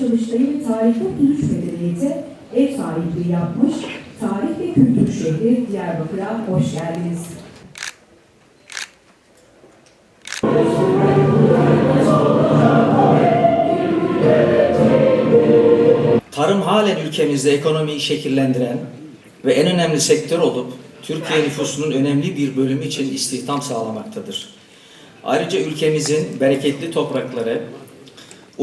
Çalıştay'ı Tarih ve Kültür Medeniyeti ev sahipliği yapmış. Tarih ve Kültür Şehri Diyarbakır'a hoş geldiniz. Tarım halen ülkemizde ekonomiyi şekillendiren ve en önemli sektör olup Türkiye nüfusunun önemli bir bölümü için istihdam sağlamaktadır. Ayrıca ülkemizin bereketli toprakları,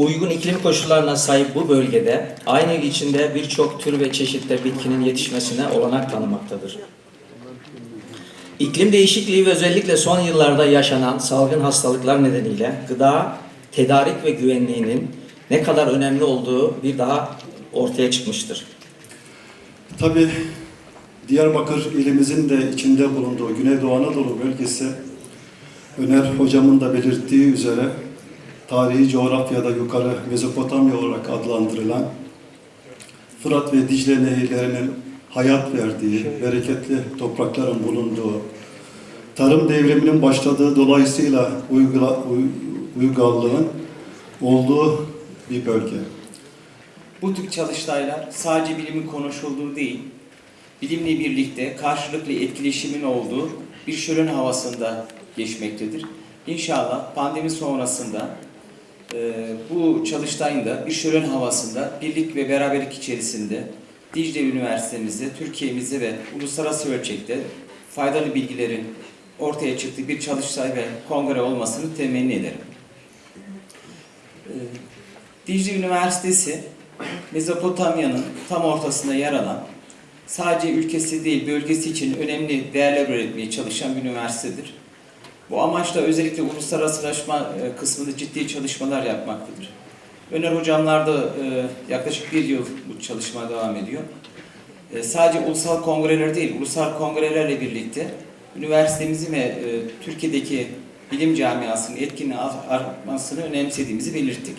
uygun iklim koşullarına sahip bu bölgede aynı içinde birçok tür ve çeşitli bitkinin yetişmesine olanak tanımaktadır. İklim değişikliği ve özellikle son yıllarda yaşanan salgın hastalıklar nedeniyle gıda, tedarik ve güvenliğinin ne kadar önemli olduğu bir daha ortaya çıkmıştır. Tabi Diyarbakır ilimizin de içinde bulunduğu Güneydoğu Anadolu bölgesi Öner hocamın da belirttiği üzere tarihi coğrafyada yukarı Mezopotamya olarak adlandırılan Fırat ve Dicle nehirlerinin hayat verdiği, bereketli toprakların bulunduğu, tarım devriminin başladığı dolayısıyla uygula, uy, uygallığın olduğu bir bölge. Bu tür çalıştaylar sadece bilimin konuşulduğu değil, bilimle birlikte karşılıklı etkileşimin olduğu bir şölen havasında geçmektedir. İnşallah pandemi sonrasında bu çalıştayın da bir şölen havasında birlik ve beraberlik içerisinde Dicle Üniversitemizde, Türkiye'mizde ve uluslararası ölçekte faydalı bilgilerin ortaya çıktığı bir çalıştay ve kongre olmasını temenni ederim. E, Dicle Üniversitesi Mezopotamya'nın tam ortasında yer alan, sadece ülkesi değil bölgesi için önemli değerler üretmeye çalışan bir üniversitedir. Bu amaçla özellikle uluslararasılaşma e, kısmında ciddi çalışmalar yapmaktadır. Öner hocamlar da e, yaklaşık bir yıl bu çalışma devam ediyor. E, Sadece ulusal kongreler değil, ulusal kongrelerle birlikte üniversitemizin ve Türkiye'deki bilim camiasının etkinliği artmasını önemsediğimizi belirttik.